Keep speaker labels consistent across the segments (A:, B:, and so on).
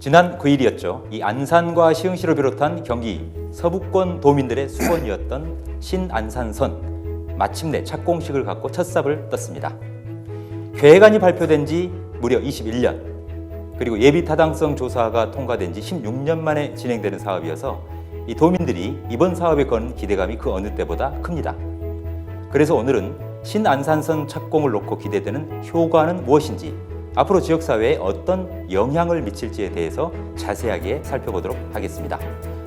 A: 지난 9일이었죠. 이 안산과 시흥시를 비롯한 경기 서부권 도민들의 수건이었던 신안산선 마침내 착공식을 갖고 첫 삽을 떴습니다. 계획안이 발표된 지 무려 21년 그리고 예비 타당성 조사가 통과된 지 16년 만에 진행되는 사업이어서 이 도민들이 이번 사업에 거는 기대감이 그 어느 때보다 큽니다. 그래서 오늘은 신안산선 착공을 놓고 기대되는 효과는 무엇인지 앞으로 지역사회에 어떤 영향을 미칠지에 대해서 자세하게 살펴보도록 하겠습니다.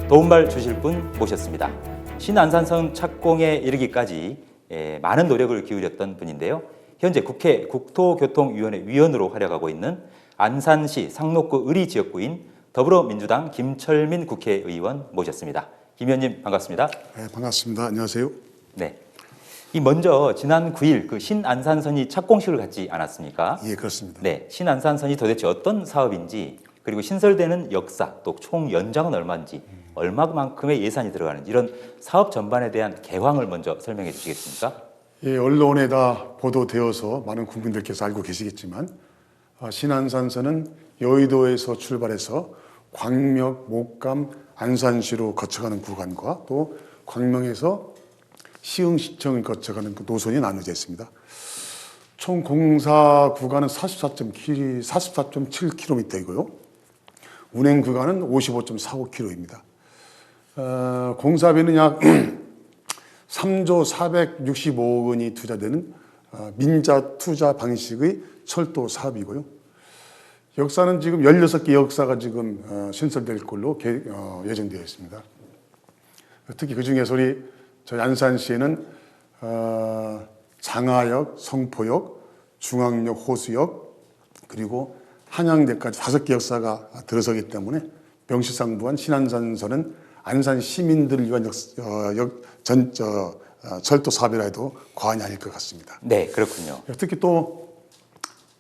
A: 도움말 주실 분 모셨습니다. 신안산선 착공에 이르기까지 에, 많은 노력을 기울였던 분인데요. 현재 국회 국토교통위원회 위원으로 활약하고 있는 안산시 상록구 의리 지역구인 더불어민주당 김철민 국회의원 모셨습니다. 김 의원님 반갑습니다.
B: 네, 반갑습니다. 안녕하세요.
A: 네. 이 먼저 지난 9일 그 신안산선이 착공식을 갖지 않았습니까?
B: 예, 그렇습니다.
A: 네, 신안산선이 도대체 어떤 사업인지 그리고 신설되는 역사 또 총 연장은 얼마인지 얼마만큼의 예산이 들어가는지 이런 사업 전반에 대한 개황을 먼저 설명해 주시겠습니까?
B: 예, 언론에 다 보도되어서 많은 국민들께서 알고 계시겠지만 아, 신안산선은 여의도에서 출발해서 광명, 목감, 안산시로 거쳐가는 구간과 또 광명에서 시흥시청을 거쳐가는 그 노선이 나눠져 있습니다. 총 공사 구간은 44.7, 44.7km이고요. 운행 구간은 55.45km입니다. 어, 공사비는 약 3조 465억 원이 투자되는 어, 민자 투자 방식의 철도 사업이고요. 역사는 지금 16개 역사가 지금 어, 신설될 걸로 계- 어, 예정되어 있습니다. 특히 그 중에서 우리 저희 안산시에는 어, 장하역, 성포역, 중앙역, 호수역 그리고 한양대까지 다섯 개 역사가 들어서기 때문에 명시상부한 신안산선은 안산 시민들을 위한 역, 어, 역, 전, 저, 어, 철도 사업이라 해도 과언이 아닐 것 같습니다.
A: 네, 그렇군요.
B: 특히 또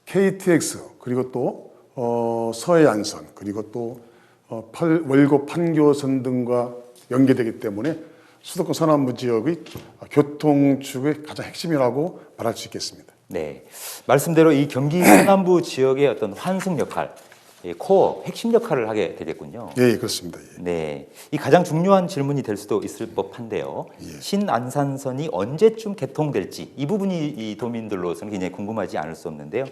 B: KTX 그리고 또 어, 서해안선 그리고 또 어, 팔, 월곡 판교선 등과 연계되기 때문에 수도권 서남부 지역의 교통축의 가장 핵심이라고 말할 수 있겠습니다.
A: 네, 말씀대로 이 경기 서남부 지역의 어떤 환승 역할, 이 코어 핵심 역할을 하게 되겠군요.
B: 예, 예, 그렇습니다. 예.
A: 네, 이 가장 중요한 질문이 될 수도 있을 법한데요. 신안산선이 언제쯤 개통될지 이 부분이 이 도민들로서는 굉장히 궁금하지 않을 수 없는데요.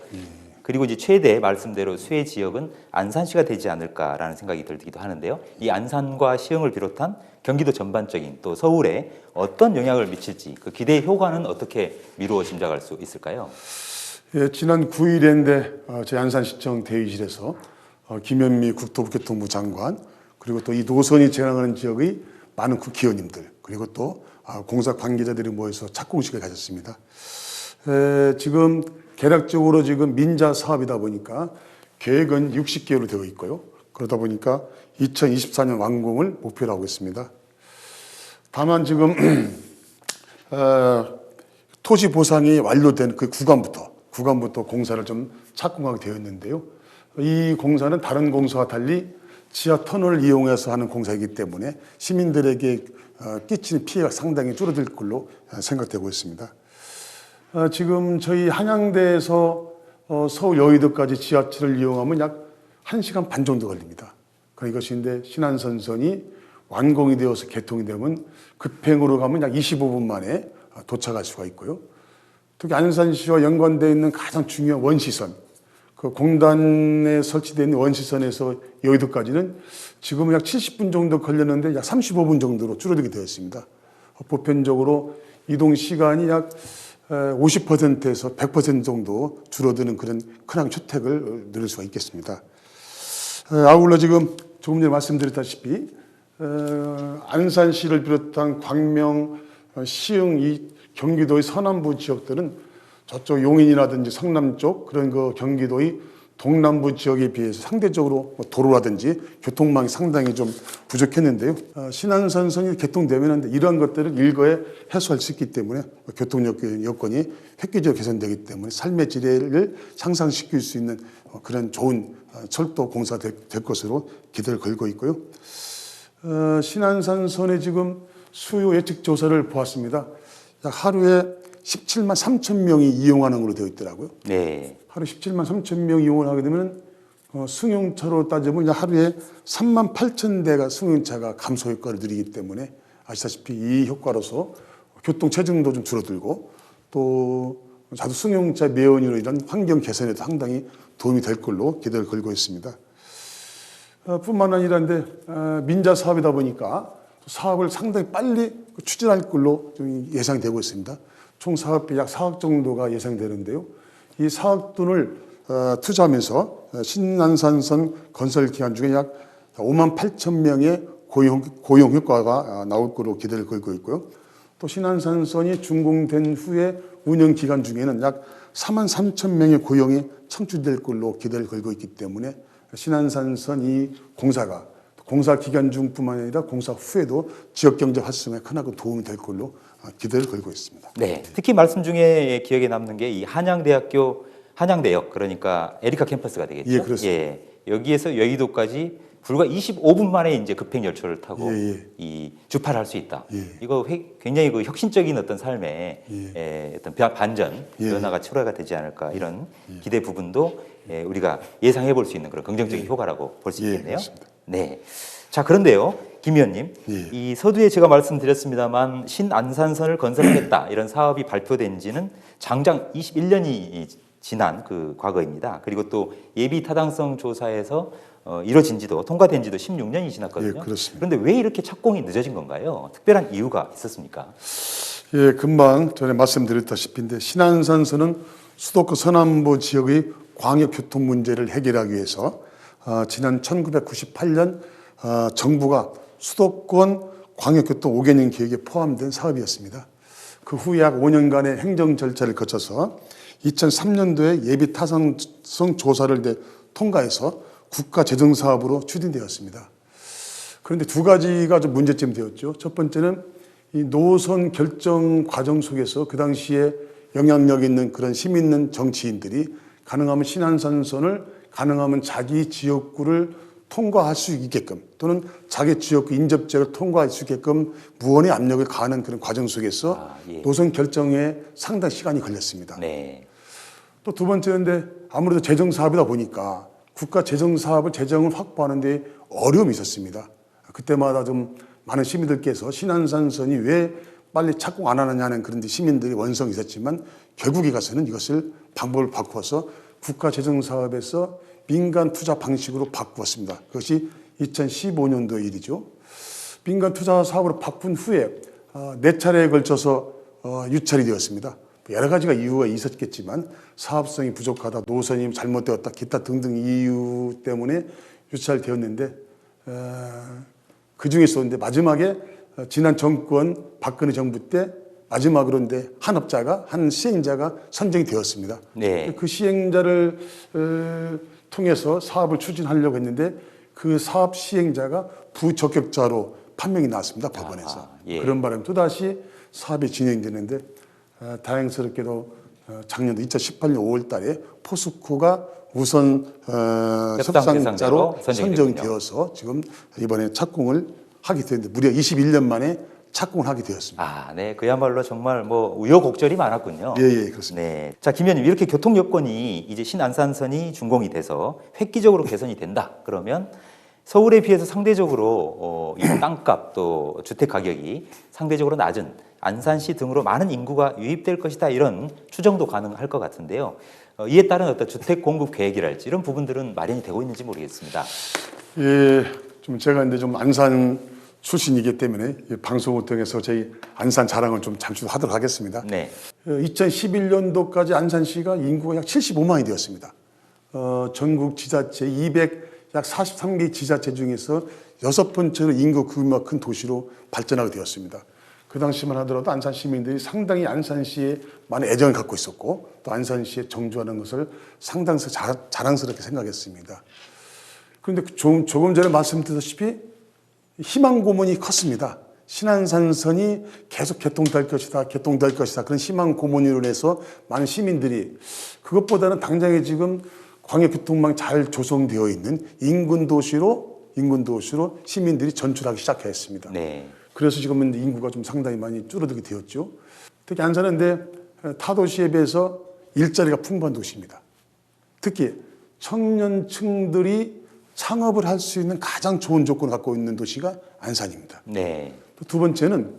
A: 그리고 이제 최대 말씀대로 수혜 지역은 안산시가 되지 않을까라는 생각이 들기도 하는데요. 이 안산과 시흥을 비롯한 경기도 전반적인 또 서울에 어떤 영향을 미칠지 그 기대 효과는 어떻게 미루어 짐작할 수 있을까요?
B: 예, 지난 9일인데 어, 저희 안산시청 대의실에서 어, 김현미 국토부교통부 장관 그리고 또 이 노선이 지나가는 지역의 많은 국회의원님들 그리고 또 아, 공사 관계자들이 모여서 착공식을 가졌습니다. 에, 지금 개략적으로 지금 민자 사업이다 보니까 계획은 60개월로 되어 있고요. 그러다 보니까 2024년 완공을 목표로 하고 있습니다. 다만 지금 어, 토지 보상이 완료된 그 구간부터 구간부터 공사를 좀 착공하게 되어 있는데요. 이 공사는 다른 공사와 달리 지하 터널을 이용해서 하는 공사이기 때문에 시민들에게 어, 끼치는 피해가 상당히 줄어들 걸로 어, 생각되고 있습니다. 어, 지금 저희 한양대에서 어, 서울 여의도까지 지하철을 이용하면 약 1시간 반 정도 걸립니다. 그러니까 이것인데 신안선선이 완공이 되어서 개통이 되면 급행으로 가면 약 25분 만에 어, 도착할 수가 있고요. 특히 안산시와 연관되어 있는 가장 중요한 원시선, 그 공단에 설치되어 있는 원시선에서 여의도까지는 지금은 약 70분 정도 걸렸는데 약 35분 정도로 줄어들게. 어, 보편적으로 이동 시간이 약 50%에서 100% 정도 줄어드는 그런 큰 혜택을 누릴 수가 있겠습니다. 어, 아울러 지금 조금 전에 말씀드렸다시피 어, 안산시를 비롯한 광명, 어, 시흥, 이 경기도의 서남부 지역들은 저쪽 용인이라든지 성남 쪽 그런 그 경기도의 동남부 지역에 비해서 상대적으로 뭐 도로라든지 교통망이 상당히 좀 부족했는데요. 어, 신안선선이 개통되면 이러한 것들을 일거에 해소할 수 있기 때문에 교통 여건- 여건이 획기적으로 개선되기 때문에 삶의 질을 향상시킬 수 있는 어, 그런 좋은 어, 철도 공사가 될, 될 것으로 기대를 걸고 있고요. 어, 신안산선에 지금 수요 예측 조사를 보았습니다. 약 하루에 17만 3천 명이 이용하는 걸로 되어 있더라고요.
A: 네.
B: 하루 17만 3천 명 이용을 하게 되면 어, 승용차로 따지면 이제 하루에 3만 8천 대가 승용차가 감소 효과를 누리기 때문에 아시다시피 이 효과로서 교통 체증도 좀 줄어들고 또 자두 승용차 매연으로 인한 환경 개선에도 상당히 도움이 될 걸로 기대를 걸고 있습니다. 어, 뿐만 아니라인데 어, 민자 사업이다 보니까 사업을 상당히 빨리 추진할 걸로 좀 예상되고 있습니다. 총 사업비 약 4억 정도가 예상되는데요. 이 4억 돈을 어, 투자하면서 어, 신안산선 건설 기간 중에 약 5만 8천 명의 고용, 고용 효과가 어, 나올 거로 기대를 걸고 있고요. 또 신안산선이 준공된 후에 운영 기간 중에는 약 4만 3천 명의 고용이 창출될 걸로 기대를 걸고 있기 때문에 신안산선 이 공사가 공사 기간 중뿐만 아니라 공사 후에도 지역 경제 활성화에 크나큰 도움이 될 걸로 아, 기대를 걸고 있습니다.
A: 네. 특히 말씀 중에 기억에 남는 게 이 한양대학교 한양대역 그러니까 에리카 캠퍼스가 되겠죠.
B: 예, 그렇습니다.
A: 예. 여기에서 여의도까지 불과 25분 만에 이제 급행 열차를 타고
B: 예, 예.
A: 이 주파를 할 수 있다.
B: 예.
A: 이거 회- 굉장히 그 혁신적인 어떤 삶의 에, 어떤 바- 반전
B: 예.
A: 변화가 초래가 되지 않을까 이런 기대 부분도 에, 우리가 예상해 볼 수 있는 그런 긍정적인 효과라고 볼수
B: 예,
A: 있겠네요.
B: 그렇습니다.
A: 네. 자 그런데요, 김 의원님,
B: 예.
A: 이 서두에 제가 말씀드렸습니다만 신안산선을 건설하겠다 이런 사업이 발표된 장장 21년이 지난 그 과거입니다. 그리고 또 예비 타당성 조사에서 어, 이뤄진 지도 통과된 지도 16년이 지났거든요.
B: 예, 그렇습니다.
A: 그런데 왜 이렇게 착공이 늦어진 건가요? 특별한 이유가 있었습니까?
B: 예, 금방 전에 말씀드렸다시피인데 신안산선은 수도권 서남부 지역의 광역 교통 문제를 해결하기 위해서 어, 지난 1998년 어, 정부가 수도권 광역교통 5개년 계획에 포함된 사업이었습니다. 그 후 약 5년간의 행정 절차를 거쳐서 2003년도에 예비 타당성 조사를 통과해서 국가 재정 사업으로 추진되었습니다. 그런데 두 가지가 좀 문제점이 되었죠. 첫 번째는 이 노선 결정 과정 속에서 그 당시에 영향력 있는 그런 힘 있는 정치인들이 가능하면 신안산선을 가능하면 자기 지역구를 통과할 수 있게끔 또는 자기 지역구 인접지역을 통과할 수 있게끔 무언의 압력을 가하는 그런 과정 속에서
A: 아, 예.
B: 노선 결정에 상당 시간이 걸렸습니다.
A: 네.
B: 또 두 번째인데 아무래도 재정 사업이다 보니까 국가 재정 사업을 재정을 확보하는데 어려움이 있었습니다. 그때마다 좀 많은 시민들께서 신안산선이 왜 빨리 착공 안 하느냐는 그런 데 시민들이 원성이 있었지만 결국에 가서는 이것을 방법을 바꾸어서 국가 재정 사업에서 민간 투자 방식으로 바꾸었습니다. 그것이 2015년도 일이죠. 민간 투자 사업으로 바꾼 후에 어, 네 차례에 걸쳐서 어, 유찰이 되었습니다. 여러 가지가 이유가 있었겠지만 사업성이 부족하다, 노선이 잘못되었다, 기타 등등 이유 때문에 유찰되었는데 어, 그 중에서 마지막에 어, 지난 정권 박근혜 정부 때 마지막으로 인데 한 업자가 한 시행자가 선정이 되었습니다.
A: 네.
B: 그 시행자를 어, 통해서 사업을 추진하려고 했는데 그 사업 시행자가 부적격자로 판명이 나왔습니다 법원에서
A: 아하, 예.
B: 그런 바람에 또 다시 사업이 진행되는데 어, 다행스럽게도 어, 작년도 2018년 5월달에 포스코가 우선 어,
A: 협상
B: 협상자로. 선정되어서 지금 이번에 착공을 하게 되는데 무려 21년 만에 착공을 하게 되었습니다.
A: 아, 네. 그야말로 정말 뭐 우여곡절이 많았군요.
B: 예, 예, 그렇습니다.
A: 네. 자, 김 의원님, 이렇게 교통 여건이 이제 신안산선이 준공이 돼서 획기적으로 개선이 된다. 그러면 서울에 비해서 상대적으로 어, 이 땅값 또 주택 가격이 상대적으로 낮은 안산시 등으로 많은 인구가 유입될 것이다. 이런 추정도 가능할 것 같은데요. 어, 이에 따른 어떤 주택 공급 계획이랄지 이런 부분들은 마련이 되고 있는지 모르겠습니다.
B: 예, 좀 제가 이제 좀 안산 출신이기 때문에 이 방송을 통해서 저희 안산 자랑을 좀 잠시 후 하도록 하겠습니다.
A: 네.
B: 2011년도까지 안산시가 인구가 약 75만이 되었습니다. 어, 전국 지자체 200 약 43개 지자체 중에서 여섯 번째로 인구 규모가 큰 도시로 발전하게 되었습니다. 그 당시만 하더라도 안산 시민들이 상당히 안산시에 많은 애정을 갖고 있었고 또 안산시에 정주하는 것을 상당히 자, 자랑스럽게 생각했습니다. 그런데 그 조금, 조금 전에 말씀드렸다시피 희망 고문이 컸습니다. 신안산선이 계속 개통될 것이다, 개통될 것이다. 그런 희망 고문으로 인해서 많은 시민들이 그것보다는 당장에 지금 광역교통망 잘 조성되어 있는 인근 도시로 인근 도시로 시민들이 전출하기 시작했습니다.
A: 네.
B: 그래서 지금은 인구가 좀 상당히 많이 줄어들게 되었죠. 특히 안산은 근데 타 도시에 비해서 일자리가 풍부한 도시입니다. 특히 청년층들이 창업을 할 수 있는 가장 좋은 조건을 갖고 있는 도시가 안산입니다.
A: 네.
B: 또두 번째는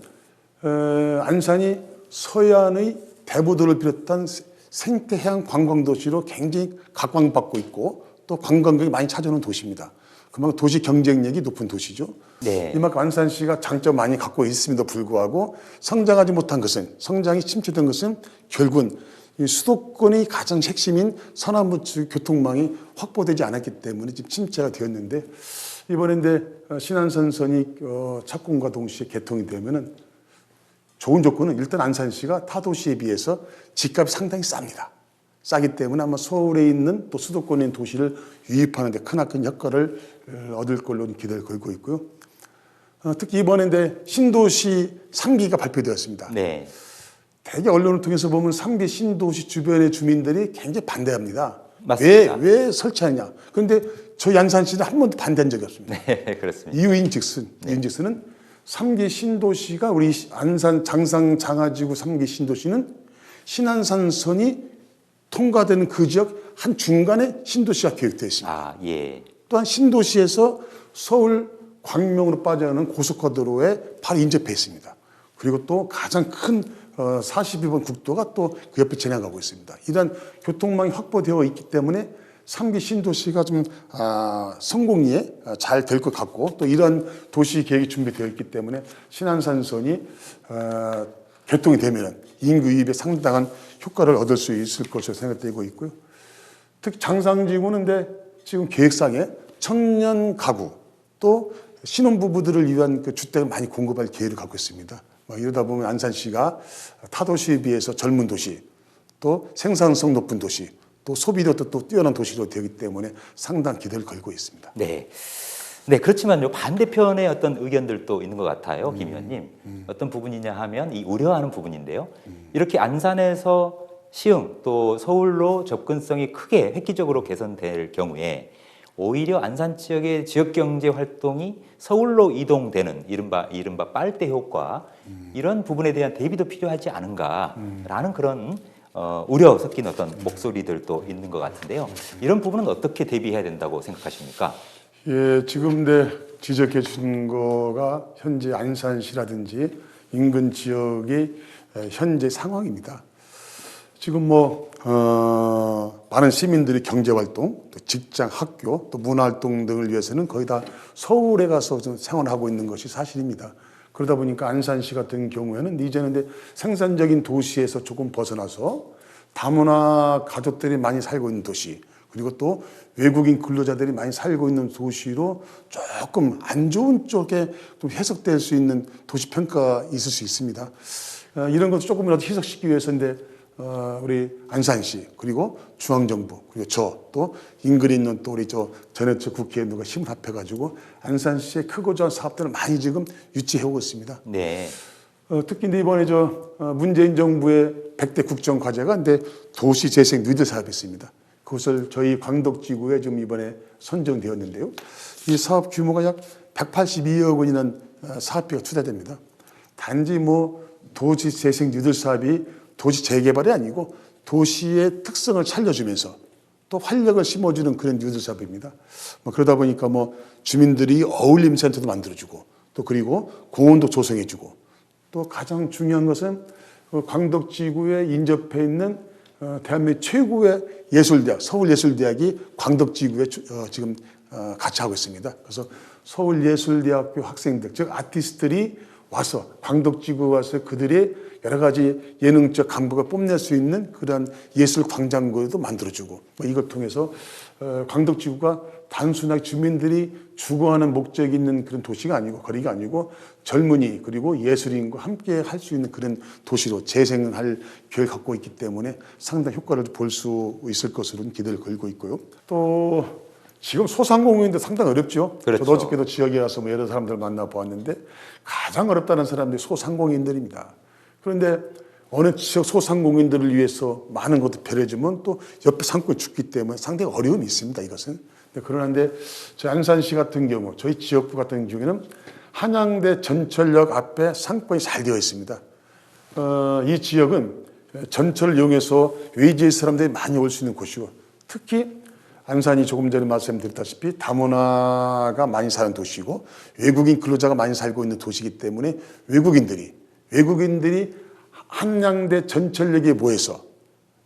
B: 어, 안산이 서해안의 대부도를 비롯한 생태해양 관광 도시로 굉장히 각광받고 있고 또 관광객이 많이 찾아오는 도시입니다. 그만큼 도시 경쟁력이 높은 도시죠.
A: 네.
B: 이만큼 안산시가 장점 많이 갖고 있음에도 불구하고 성장하지 못한 것은 성장이 침체된 것은 결국은 이 수도권의 가장 핵심인 서남부 쪽 교통망이 확보되지 않았기 때문에 지금 침체가 되었는데 이번에 어, 신안선선이 어, 착공과 동시에 개통이 되면은 좋은 조건은 일단 안산시가 타 도시에 비해서 집값이 상당히 쌉니다. 싸기 때문에 아마 서울에 있는 또 수도권에 있는 도시를 유입하는 데 크나큰 효과를 어, 얻을 걸로 기대를 걸고 있고요. 어, 특히 이번에 신도시 3기가 발표되었습니다.
A: 네.
B: 대개 언론을 통해서 보면 3기 신도시 주변의 주민들이 굉장히 반대합니다.
A: 맞습니다.
B: 왜, 왜 설치하냐. 그런데 저희 안산시는 한 번도 반대한 적이 없습니다.
A: 네, 그렇습니다.
B: 이유인 즉슨, 이유인 즉슨은 3기 신도시가 우리 안산 장상 장하지구 3기 신도시는 신안산선이 통과되는 그 지역 한 중간에 신도시가 계획되어 있습니다.
A: 아, 예.
B: 또한 신도시에서 서울 광명으로 빠져나가는 고속화도로에 바로 인접해 있습니다. 그리고 또 가장 큰 어, 42번 국도가 또 그 옆에 지나가고 있습니다. 이러한 교통망이 확보되어 있기 때문에 3기 신도시가 좀 아, 성공리에 잘 될 것 같고 또 이러한 도시 계획이 준비되어 있기 때문에 신안산선이 어, 개통이 되면 인구 유입에 상당한 효과를 얻을 수 있을 것으로 생각되고 있고요. 특히 장상지구는 데 지금 계획상에 청년 가구 또 신혼부부들을 위한 그 주택을 많이 공급할 계획을 갖고 있습니다. 뭐 이러다 보면 안산시가 타도시에 비해서 젊은 도시 또 생산성 높은 도시 또 소비력도 또 뛰어난 도시로 되기 때문에 상당한 기대를 걸고 있습니다.
A: 네. 네, 그렇지만요. 반대편의 어떤 의견들도 있는 것 같아요, 김 의원님. 어떤 부분이냐 하면 이 우려하는 부분인데요. 이렇게 안산에서 시흥 또 서울로 접근성이 크게 획기적으로 개선될 경우에 오히려 안산 지역의 지역 경제 활동이 서울로 이동되는 이른바 이른바 빨대 효과 이런 부분에 대한 대비도 필요하지 않은가라는 그런 어, 우려 섞인 어떤 목소리들도 있는 것 같은데요. 이런 부분은 어떻게 대비해야 된다고 생각하십니까?
B: 예, 지금 내 지적해 준 거가 현재 안산시라든지 인근 지역의 에, 현재 상황입니다. 지금 뭐 어, 많은 시민들이 경제 활동, 또 직장, 학교, 또 문화 활동 등을 위해서는 거의 다 서울에 가서 좀 생활하고 있는 것이 사실입니다. 그러다 보니까 안산시 같은 경우에는 이제는 이제 생산적인 도시에서 조금 벗어나서 다문화 가족들이 많이 살고 있는 도시, 그리고 또 외국인 근로자들이 많이 살고 있는 도시로 조금 안 좋은 쪽에 좀 해석될 수 있는 도시 평가가 있을 수 있습니다. 어, 이런 것을 조금이라도 해석시키기 위해서인데 어, 우리 안산시 그리고 중앙정부 그리고 저 또 인근에 있는 또 우리 저 국회에 누가 힘을 합해가지고 안산시의 크고 작은 사업들을 많이 지금 유치해 오고 있습니다.
A: 네.
B: 어, 특히 근데 이번에 저 어, 문재인 정부의 100대 국정 과제가 근데 도시 재생 뉴딜 사업이 있습니다. 그것을 저희 광덕지구에 좀 이번에 선정되었는데요. 이 사업 규모가 약 182억 원이라는 어, 사업비가 투자됩니다. 단지 뭐 도시 재생 뉴딜 사업이 도시 재개발이 아니고 도시의 특성을 살려주면서 또 활력을 심어주는 그런 뉴딜 사업입니다. 뭐 그러다 보니까 뭐 주민들이 어울림 센터도 만들어주고 또 그리고 공원도 조성해주고 또 가장 중요한 것은 그 광덕지구에 인접해 있는 어, 대한민국 최고의 예술대학 서울예술대학이 광덕지구에 주- 어, 지금 어, 같이 하고 있습니다. 그래서 서울예술대학교 학생들 즉 아티스트들이 와서 광덕지구 와서 그들의 여러 가지 예능적 감각을 뽐낼 수 있는 그러한 예술 광장고도 만들어주고 뭐 이걸 통해서 어, 광덕지구가 단순하게 주민들이 주거하는 목적이 있는 그런 도시가 아니고 거리가 아니고 젊은이 그리고 예술인과 함께 할 수 있는 그런 도시로 재생할 계획을 갖고 있기 때문에 상당 효과를 볼 수 있을 것으로 기대를 걸고 있고요. 또 지금 소상공인도 상당히 어렵죠.
A: 그렇죠.
B: 저도 어저께도 지역에 가서 뭐 여러 사람들 만나 보았는데 가장 어렵다는 사람들이 소상공인들입니다. 그런데 어느 지역 소상공인들을 위해서 많은 것도 배려주면 또 옆에 상권이 죽기 때문에 상당히 어려움이 있습니다. 이것은. 그러는데 저희 안산시 같은 경우, 저희 지역구 같은 경우에는 한양대 전철역 앞에 상권이 잘 되어 있습니다. 어, 이 지역은 전철을 이용해서 외지의 사람들이 많이 올 수 있는 곳이고 특히 안산이 조금 전에 말씀드렸다시피 다문화가 많이 사는 도시고 외국인 근로자가 많이 살고 있는 도시이기 때문에 외국인들이 외국인들이 한양대 전철역에 모여서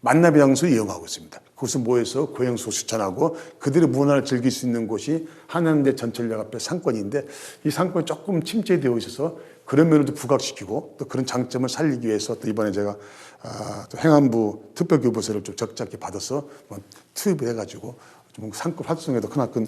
B: 만남의 장소를 이용하고 있습니다. 그곳에 모여서 고행소 추천하고 그들의 문화를 즐길 수 있는 곳이 한양대 전철역 앞에 상권인데 이 상권이 조금 침체되어 있어서 그런 면을 좀 부각시키고 또 그런 장점을 살리기 위해서 또 이번에 제가 아, 또 행안부 특별교부세를 좀 적잖게 받아서 뭐 투입을 해가지고 좀 상권 활성에도 크나큰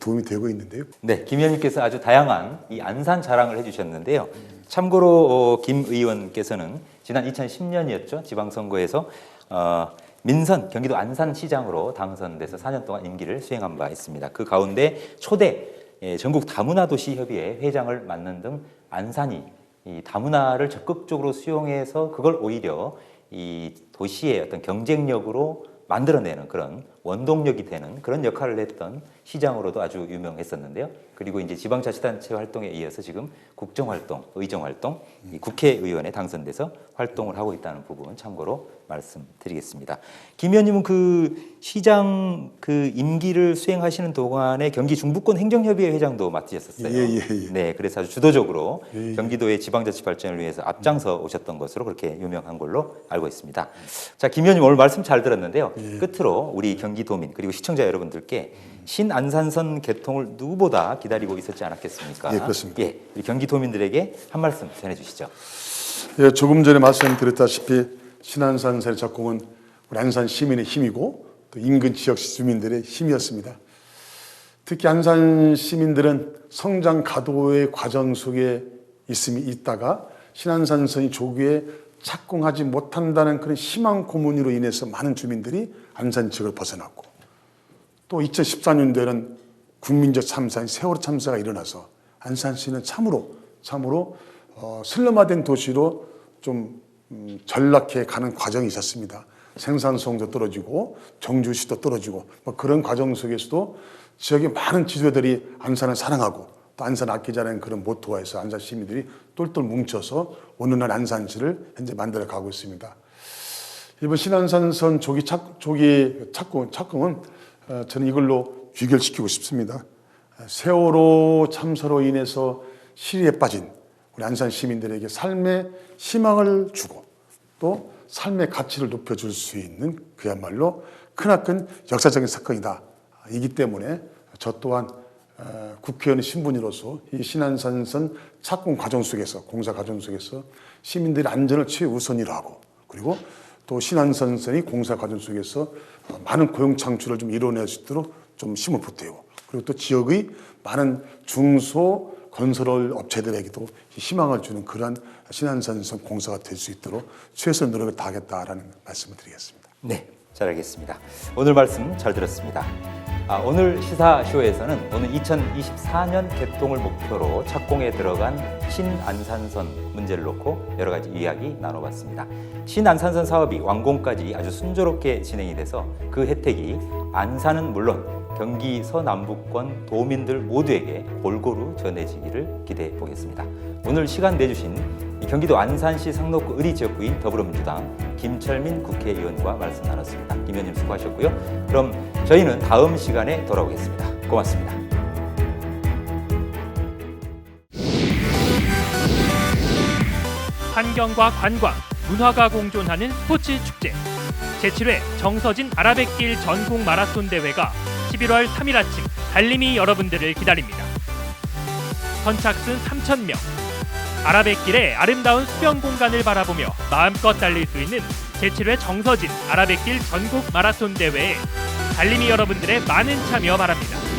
B: 도움이 되고 있는데요.
A: 네, 김 의원님께서 아주 다양한 이 안산 자랑을 해주셨는데요. 참고로 어, 김 의원께서는 지난 2010년이었죠 지방선거에서 어, 민선 경기도 안산시장으로 당선돼서 4년 동안 임기를 수행한 바 있습니다. 그 가운데 초대 예, 전국 다문화 도시 협의회 회장을 맡는 등 안산이 이 다문화를 적극적으로 수용해서 그걸 오히려 이 도시의 어떤 경쟁력으로 만들어내는 그런 원동력이 되는 그런 역할을 했던 시장으로도 아주 유명했었는데요. 그리고 이제 지방자치단체 활동에 이어서 지금 국정활동, 의정활동, 이 국회의원에 당선돼서 활동을 하고 있다는 부분 참고로 말씀드리겠습니다. 김 의원님은 그 시장 그 임기를 수행하시는 동안에 경기 중부권 행정협의회 회장도 맡으셨었어요.
B: 예, 예, 예.
A: 네, 그래서 아주 주도적으로 경기도의 지방자치 발전을 위해서 앞장서 오셨던 것으로 그렇게 유명한 걸로 알고 있습니다. 자, 김 의원님 오늘 말씀 잘 들었는데요.
B: 예.
A: 끝으로 우리 경기 도민 그리고 시청자 여러분들께 신안산선 개통을 누구보다 기다리고 있었지 않았겠습니까?
B: 예, 그렇습니다.
A: 예, 우리 경기도민들에게 한 말씀 전해주시죠.
B: 예, 조금 전에 말씀드렸다시피 신안산선의 작공은 우리 안산 시민의 힘이고 또 인근 지역 주민들의 힘이었습니다. 특히 안산 시민들은 성장 가도의 과정 속에 있음이 있다가 신안산선이 조기에 착공하지 못한다는 그런 심한 고문으로 인해서 많은 주민들이 안산 지역을 벗어났고 또 2014년도에는 국민적 참사인 세월호 참사가 일어나서 안산시는 참으로 참으로 어, 슬럼화된 도시로 좀 음, 전락해 가는 과정이 있었습니다. 생산성도 떨어지고 정주시도 떨어지고 뭐 그런 과정 속에서도 지역의 많은 지도자들이 안산을 사랑하고 또 안산 아끼자는 그런 모토화해서 안산 시민들이 똘똘 뭉쳐서 오늘날 안산시를 현재 만들어 가고 있습니다. 이번 신안산선 조기 착, 조기 착공, 착공은 어, 저는 이걸로 귀결시키고 싶습니다. 어, 세월호 참사로 인해서 시리에 빠진 우리 안산 시민들에게 삶의 희망을 주고 또 삶의 가치를 높여줄 수 있는 그야말로 크나큰 역사적인 사건이다. 이기 때문에 저 또한 어, 국회의원 신분으로서 이 신안산선 착공 과정 속에서 공사 과정 속에서 시민들의 안전을 최우선으로 하고 그리고 또 신안선선이 공사 과정 속에서 어, 많은 고용 창출을 좀 이뤄낼 수 있도록 좀 힘을 보태고 그리고 또 지역의 많은 중소 건설 업체들에게도 희망을 주는 그러한 신안선선 공사가 될 수 있도록 최선의 노력을 다하겠다라는 말씀을 드리겠습니다.
A: 네, 잘 알겠습니다. 오늘 말씀 잘 들었습니다. 아, 오늘 시사쇼에서는 오늘 2024년 개통을 목표로 착공에 들어간 신안산선 문제를 놓고 여러 가지 이야기 나눠봤습니다. 신안산선 사업이 완공까지 아주 순조롭게 진행이 돼서 그 혜택이 안산은 물론 경기 서남부권 도민들 모두에게 골고루 전해지기를 기대해 보겠습니다. 오늘 시간 내주신 이 경기도 안산시 상록구 의리지역구인 더불어민주당 김철민 국회의원과 말씀 나눴습니다. 김 의원님 수고하셨고요. 그럼 저희는 다음 시간에 돌아오겠습니다. 고맙습니다.
C: 환경과 관광, 문화가 공존하는 스포츠 축제. 제7회 정서진 아라뱃길 전국 마라톤 대회가 11월 3일 아침 달림이 여러분들을 기다립니다. 선착순 3,000명. 아라뱃길의 아름다운 수변 공간을 바라보며 마음껏 달릴 수 있는 제7회 정서진 아라뱃길 전국 마라톤 대회에 달림이 여러분들의 많은 참여 바랍니다.